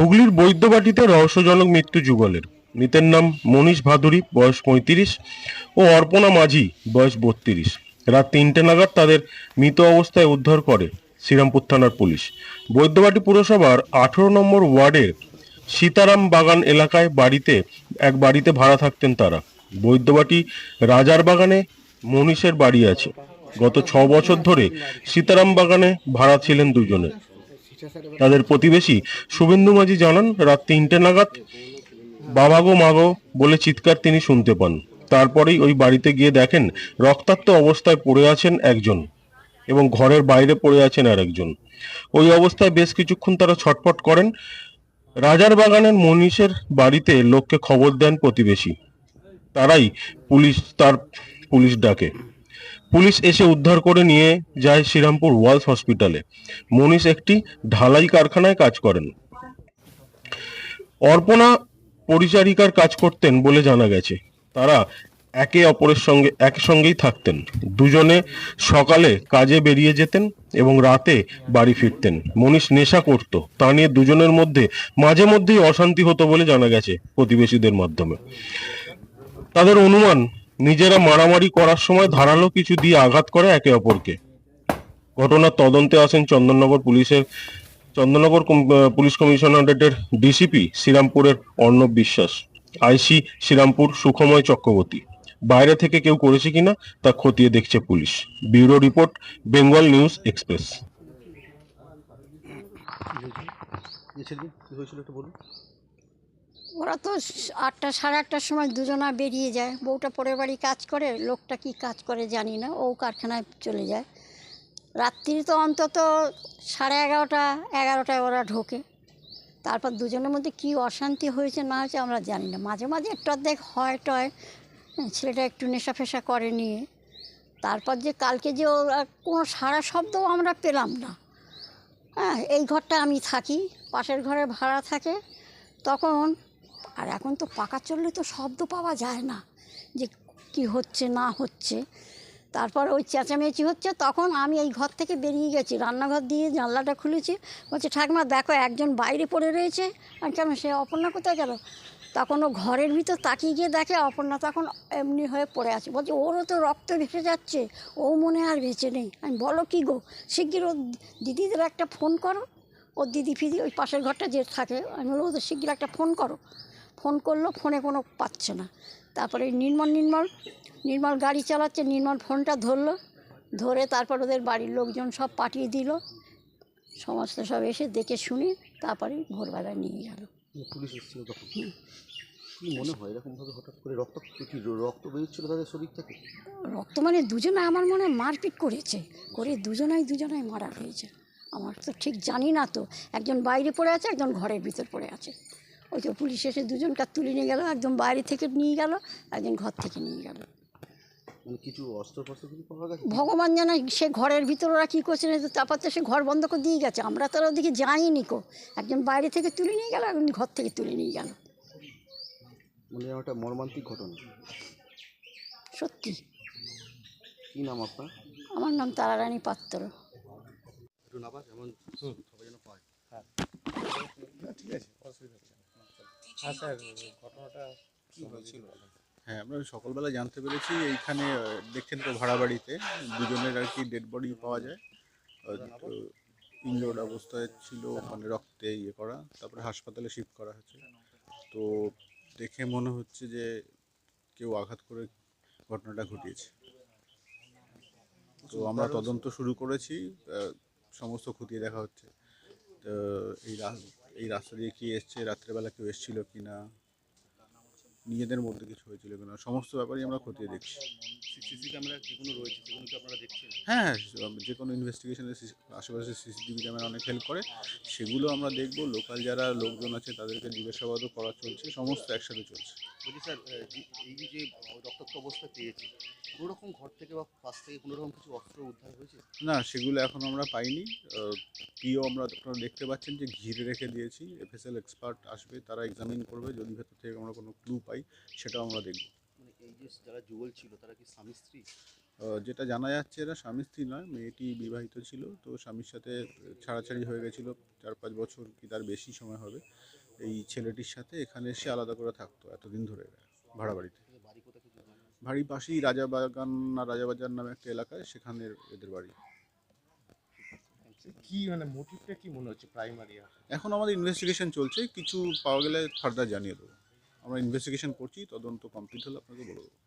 হুগলির বৈদ্যবাটিতে রহস্যজনক মৃত্যু যুগলের। মৃতের নাম মনীষ ভাদুরী, বয়স পঁয়ত্রিশ, ও অর্পণা মাঝি, বয়স বত্রিশ। রাত তিনটে নাগাদ তাদের মৃত অবস্থায় উদ্ধার করে শ্রীরামপুর থানার পুলিশ। বৈদ্যবাটি পুরসভার আঠেরো নম্বর ওয়ার্ডের সীতারাম বাগান এলাকায় বাড়িতে, এক বাড়িতে ভাড়া থাকতেন তারা। বৈদ্যবাটি রাজার বাগানে মনীষের বাড়ি আছে। গত ছ বছর ধরে সীতারাম বাগানে ভাড়া ছিলেন দুজনে তাদের প্রতিবেশী শুভেন্দু মাঝি জানান, রাত তিনটে নাগাদ বাবা গো মাগো বলে চিৎকার তিনি শুনতে পান। তারপরেই ওই বাড়িতে গিয়ে দেখেন রক্তাক্ত অবস্থায় পড়ে আছেন একজন এবং ঘরের বাইরে পড়ে আছেন আর একজন ওই অবস্থায় বেশ কিছুক্ষণ তারা ছটফট করেন। রাজার বাগানের মনীষের বাড়িতে লোককে খবর দেন প্রতিবেশী। তারাই পুলিশ, তার পুলিশ ডাকে। পুলিশ এসে উদ্ধার করে নিয়ে যায় শ্রীরামপুর ওয়ালস হসপিটালে। মনীষ একটি ঢালাই কারখানায় কাজ করেন। অর্পণা পরিচারিকার কাজ করতেন বলে জানা গেছে। তারা একে অপরের সঙ্গে একসঙ্গেই থাকতেন। দুজনে সকালে কাজে বেরিয়ে যেতেন এবং রাতে বাড়ি ফিরতেন। মনীষ নেশা করত। তা নিয়ে দুজনের মধ্যে, মাঝে মধ্যেই অশান্তি হতো বলে জানা গেছে প্রতিবেশীদের মাধ্যমে। তাদের অনুমান নিজেরা মারামারি করার সময় ধারালো কিছু দিয়ে আঘাত করে একে অপরকে। ঘটনার তদন্তে আসেন চন্দননগর পুলিশের, চন্দননগর পুলিশ কমিশনারেটের ডিসিপি শ্রীরামপুরের অর্ণব বিশ্বাস আইসি শ্রীরামপুর সুখময় চক্রবর্তী। বাইরে থেকে কেউ করেছে কিনা তা খতিয়ে দেখছে police. Bureau report, Bengal news express সেদিন কী হয়েছিল একটু বলুন ওরা তো আটটা সাড়ে আটটার সময় দুজনা বেরিয়ে যায়। বউটা পরের বাড়ি কাজ করে লোকটা কি কাজ করে জানি না ও কারখানায় চলে যায়। রাত্রি তো অন্তত সাড়ে এগারোটা এগারোটায় ওরা ঢোকে। তারপর দুজনের মধ্যে কি অশান্তি হয়েছে না হয়েছে আমরা জানি না। মাঝে মাঝে একটু অর্ধেক হয় টয় হ্যাঁ, ছেলেটা একটু নেশা ফেশা করে নিয়ে। তারপর যে কালকে যে ওর কোনো সারা শব্দও আমরা পেলাম না। হ্যাঁ এই ঘরটা আমি থাকি পাশের ঘরে ভাড়া থাকে। তখন আর এখন তো পাকা চললে তো শব্দ পাওয়া যায় না যে কি হচ্ছে, না হচ্ছে। তারপর ওই চেঁচামেচি হচ্ছে, তখন আমি এই ঘর থেকে বেরিয়ে গেছি, রান্নাঘর দিয়ে জানলাটা খুলেছি। বলছে, ঠাকুমা, দেখো একজন বাইরে পড়ে রয়েছে। আর কেন সে অপর্ণা কোথায় গেল? তখন ও ঘরের ভিতর তাকিয়ে গিয়ে দেখে, অপর্ণা তখন এমনি হয়ে পড়ে আছে। বলছে, ওরও তো রক্ত ভেসে যাচ্ছে, ও মনে আর বেঁচে নেই। আমি বলো, কী গো, শিগগির ও দিদিদের একটা ফোন করো। ওর দিদি ফিদি ওই পাশের ঘরটা যে থাকে, আমি ওদের শিগগির একটা ফোন করো। ফোন করল ফোনে কোনো পাচ্ছে না। তারপরে নির্মল নির্মল নির্মল গাড়ি চালাচ্ছে নির্মল ফোনটা ধরলো ধরে তারপর ওদের বাড়ির লোকজন সব পাঠিয়ে দিল। সমস্ত সব এসে দেখে শুনে তারপরে ভোরবেলা নিয়ে গেল। পুলিশ এসেছিল তখন? কি মনে হয় এরকমভাবে হঠাৎ করে রক্ত কি রক্ত বেরোচ্ছিল তাদের শরীর থেকে রক্ত মানে দুজনে আমার মনে হয় মারপিট করেছে করে দুজনাই দুজনাই মারা হয়েছে। আমার তো ঠিক জানি না তো একজন বাইরে পড়ে আছে একজন ঘরের ভিতর পড়ে আছে। ওই তো পুলিশ এসে দুজনকে তুলে নিয়ে গেল একজন বাইরে থেকে নিয়ে গেল একজন ঘর থেকে নিয়ে গেল। মানে কিছু অস্ত্র ফস্ত্র কিছু পাওয়া গেছে? ভগবান জানে সে ঘরের ভিতর ওরা কী করছে না তারপর তো সে ঘর বন্ধ করে দিয়ে গেছে। আমরা তো আর ওদিকে যাইনি কো। একজন বাইরে থেকে তুলে নিয়ে গেল একজন ঘর থেকে তুলে নিয়ে গেল। মানে একটা মর্মান্তিক ঘটনা। সত্যি। কী নাম আপনার? আমার নাম তারারানী পাত্র। হ্যাঁ স্যার ঘটনাটা কী হয়েছিল? হ্যাঁ আমরা সকালবেলা জানতে পেরেছি এইখানে দেখছেন তো ভাড়া বাড়িতে দুজনের আর কি ডেড বডি পাওয়া যায়। ইনজোর্ড অবস্থায় ছিল মানে রক্তে ইয়ে করা তারপরে হাসপাতালে শিফট করা হয়েছে। তো দেখে মনে হচ্ছে যে কেউ আঘাত করে ঘটনাটা ঘটিয়েছে। তো আমরা তদন্ত শুরু করেছি সমস্ত খতিয়ে দেখা হচ্ছে। তো এই এই রাস্তা দিয়ে কি এসছে রাত্রেবেলা কেউ এসছিল কি না নিজেদের মধ্যে কিছু হয়েছিল কিনা? সমস্ত ব্যাপারই আমরা খতিয়ে দেখছি। সিসি ক্যামেরা যেগুলো রয়েছে সেগুলো কি আপনারা দেখছেন? হ্যাঁ হ্যাঁ যে কোনো ইনভেস্টিগেশনে আশেপাশে সিসিটিভি ক্যামেরা অনেক হেল্প করে। সেগুলো আমরা দেখব। লোকাল যারা লোকজন আছে তাদেরকে জিজ্ঞাসাবাদও করা চলছে। সমস্ত একসাথে চলছে। বলছি স্যার এই যে রক্তাক্ত অবস্থা পেয়েছে কোনো রকম ঘর থেকে বা পাশ থেকে কোনো রকম কিছু অস্ত্র উদ্ধার হয়েছে? না সেগুলো এখন আমরা পাইনি। পিও আমরা আপনারা দেখতে পাচ্ছেন যে ঘিরে রেখে দিয়েছি। এফএসএল এক্সপার্ট আসবে তারা এক্সামিন করবে। যদি ভেতর থেকে আমরা কোনো ক্লু পাই সেটাও আমরা দেখব। মানে এই যে যারা যুগল ছিল তারা কি স্বামী স্ত্রী? যেটা জানা যাচ্ছে এরা স্বামী স্ত্রী নয় মেয়েটি বিবাহিত ছিল। তো স্বামীর সাথে ছাড়াছাড়ি হয়ে গেছিল চার পাঁচ বছর কি তার বেশি সময় হবে। এই ছেলেটির সাথে এখানে এসে আলাদা করে থাকতো এতদিন ধরে ভাড়া বাড়িতে? বাড়ির পাশেই রাজাবাগান না রাজাবাজার নামে একটা এলাকায় সেখানে এদের বাড়ি। কি মানে মোটিভটা কি মনে হচ্ছে প্রাইমারি এখন আমাদের ইনভেস্টিগেশন চলছে কিছু পাওয়া গেলে ফার্দার জানিয়ে দেবো। আমরা ইনভেস্টিগেশন করছি তদন্ত কমপ্লিট হলে আপনাকে বলে দেবো।